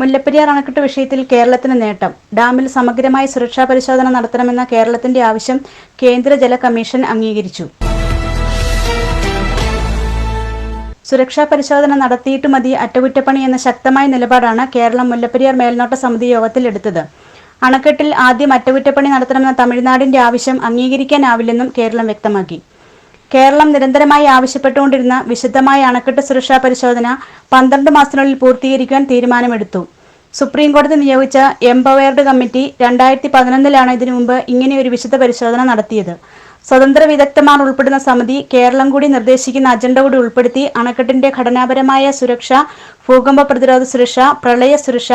മുല്ലപ്പെരിയാർ അണക്കെട്ട് വിഷയത്തിൽ കേരളത്തിന് നേട്ടം. ഡാമിൽ സമഗ്രമായ സുരക്ഷാ പരിശോധന നടത്തണമെന്ന കേരളത്തിന്റെ ആവശ്യം കേന്ദ്ര ജല കമ്മീഷൻ അംഗീകരിച്ചു. സുരക്ഷാ പരിശോധന നടത്തിയിട്ട് മതി അറ്റകുറ്റപ്പണി എന്ന ശക്തമായ നിലപാടാണ് കേരളം മുല്ലപ്പെരിയാർ മേൽനോട്ട സമിതി യോഗത്തിൽ എടുത്തത്. അണക്കെട്ടിൽ ആദ്യം അറ്റകുറ്റപ്പണി നടത്തണമെന്ന തമിഴ്നാടിന്റെ ആവശ്യം അംഗീകരിക്കാനാവില്ലെന്നും കേരളം വ്യക്തമാക്കി. കേരളം നിരന്തരമായി ആവശ്യപ്പെട്ടുകൊണ്ടിരുന്ന വിശദമായ അണക്കെട്ട് സുരക്ഷാ പരിശോധന പന്ത്രണ്ട് മാസത്തിനുള്ളിൽ പൂർത്തീകരിക്കാൻ തീരുമാനമെടുത്തു. സുപ്രീം കോടതി നിയോഗിച്ച എംപവേർഡ് കമ്മിറ്റി രണ്ടായിരത്തി പതിനൊന്നിലാണ് ഇതിനു മുമ്പ് ഇങ്ങനെയൊരു വിശദ പരിശോധന നടത്തിയത്. സ്വതന്ത്ര വിദഗ്ധമാർ ഉൾപ്പെടുന്ന സമിതി കേരളം കൂടി നിർദ്ദേശിക്കുന്ന അജണ്ട കൂടി ഉൾപ്പെടുത്തി അണക്കെട്ടിന്റെ ഘടനാപരമായ സുരക്ഷ ഭൂകമ്പ പ്രതിരോധ സുരക്ഷ പ്രളയ സുരക്ഷ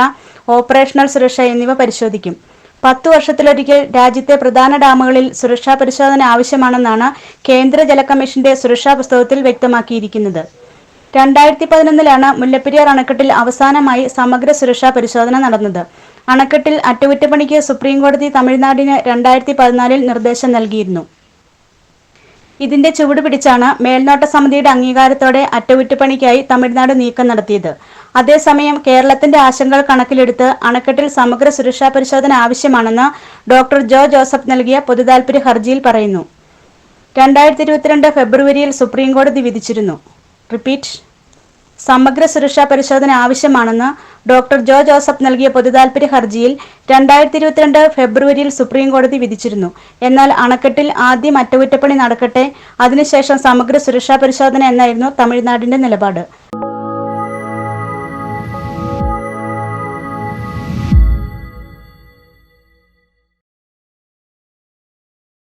ഓപ്പറേഷണൽ സുരക്ഷ എന്നിവ പരിശോധിക്കും. പത്തു വർഷത്തിലൊരിക്കൽ രാജ്യത്തെ പ്രധാന ഡാമുകളിൽ സുരക്ഷാ പരിശോധന ആവശ്യമാണെന്നാണ് കേന്ദ്ര ജല കമ്മീഷന്റെ സുരക്ഷാ പുസ്തകത്തിൽ വ്യക്തമാക്കിയിരിക്കുന്നത്. രണ്ടായിരത്തി പതിനൊന്നിലാണ് മുല്ലപ്പെരിയാർ അണക്കെട്ടിൽ അവസാനമായി സമഗ്ര സുരക്ഷാ പരിശോധന നടന്നത്. അണക്കെട്ടിൽ അറ്റകുറ്റപ്പണിക്ക് സുപ്രീം കോടതി തമിഴ്നാടിന് രണ്ടായിരത്തി പതിനാലിൽ നിർദ്ദേശം നൽകിയിരുന്നു. ഇതിന്റെ ചുവട് പിടിച്ചാണ് മേൽനോട്ട സമിതിയുടെ അംഗീകാരത്തോടെ അറ്റകുറ്റപ്പണിക്കായി തമിഴ്നാട് നീക്കം നടത്തിയത്. അതേസമയം കേരളത്തിന്റെ ആശങ്കകൾ കണക്കിലെടുത്ത് അണക്കെട്ടിൽ സമഗ്ര സുരക്ഷാ പരിശോധന ആവശ്യമാണെന്ന് ഡോക്ടർ ജോ ജോസഫ് നൽകിയ പൊതുതാൽപര്യ ഹർജിയിൽ പറയുന്നു. രണ്ടായിരത്തി ഇരുപത്തിരണ്ട് ഫെബ്രുവരിയിൽ സുപ്രീം കോടതി വിധിച്ചിരുന്നു. റിപ്പീറ്റ്. സമഗ്ര സുരക്ഷാ പരിശോധന ആവശ്യമാണെന്ന് ഡോക്ടർ ജോ. ജോസഫ് നൽകിയ പൊതുതാൽപര്യ ഹർജിയിൽ രണ്ടായിരത്തി ഇരുപത്തിരണ്ട് ഫെബ്രുവരിയിൽ സുപ്രീം കോടതി വിധിച്ചിരുന്നു. എന്നാൽ അണക്കെട്ടിൽ ആദ്യം അറ്റകുറ്റപ്പണി നടക്കട്ടെ അതിനുശേഷം സമഗ്ര സുരക്ഷാ പരിശോധന എന്നായിരുന്നു തമിഴ്നാടിന്റെ നിലപാട്.